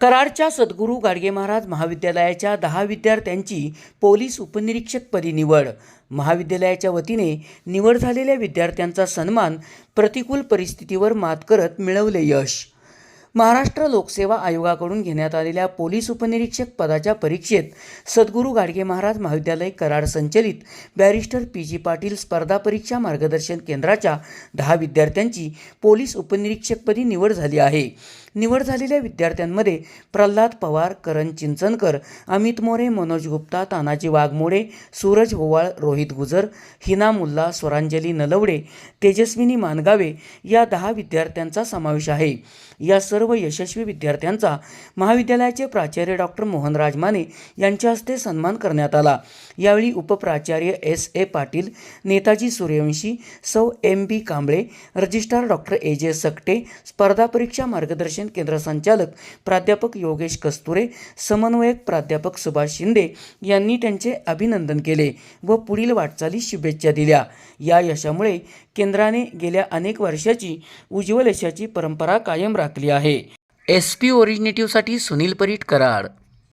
कराडच्या सद्गुरू गाडगे महाराज महाविद्यालयाच्या दहा विद्यार्थ्यांची पोलीस उपनिरीक्षकपदी निवड. महाविद्यालयाच्या वतीने निवड झालेल्या विद्यार्थ्यांचा सन्मान प्रतिकूल परिस्थितीवर मात करत मिळवले यश. महाराष्ट्र लोकसेवा आयोगाकडून घेण्यात आलेल्या पोलीस उपनिरीक्षक पदाच्या परीक्षेत सद्गुरू गाडगे महाराज महाविद्यालय कराड संचलित बॅरिस्टर पी जी पाटील स्पर्धा परीक्षा मार्गदर्शन केंद्राच्या दहा विद्यार्थ्यांची पोलीस उपनिरीक्षकपदी निवड झाली आहे. निवड झालेल्या विद्यार्थ्यांमध्ये प्रल्हाद पवार करण चिंचनकर अमित मोरे मनोज गुप्ता तानाजी वाघमोडे सूरज होवाळ रोहित गुजर हिना मुल्ला स्वरांजली नलवडे तेजस्विनी मानगावे या दहा विद्यार्थ्यांचा समावेश आहे. या सर्व यशस्वी विद्यार्थ्यांचा महाविद्यालयाचे प्राचार्य डॉक्टर मोहनराज माने यांच्या हस्ते सन्मान करण्यात आला. यावेळी उपप्राचार्य एस. ए. पाटील नेताजी सूर्यवंशी सौ. M. B. Kamble registrar doctor A. J. Sakate स्पर्धा परीक्षा मार्गदर्शन केंद्र संचालक प्राध्यापक योगेश कस्तुरे समन्वयक प्राध्यापक सुभाष शिंदे यांनी त्यांचे अभिनंदन केले व पुढील वाटचाली शुभेच्छा दिल्या. या यशामुळे केंद्राने गेल्या अनेक वर्षाची उज्ज्वल यशाची परंपरा कायम राखली आहे. एस पी ओरिजिनेटिव्हसाठी सुनील परीट कराड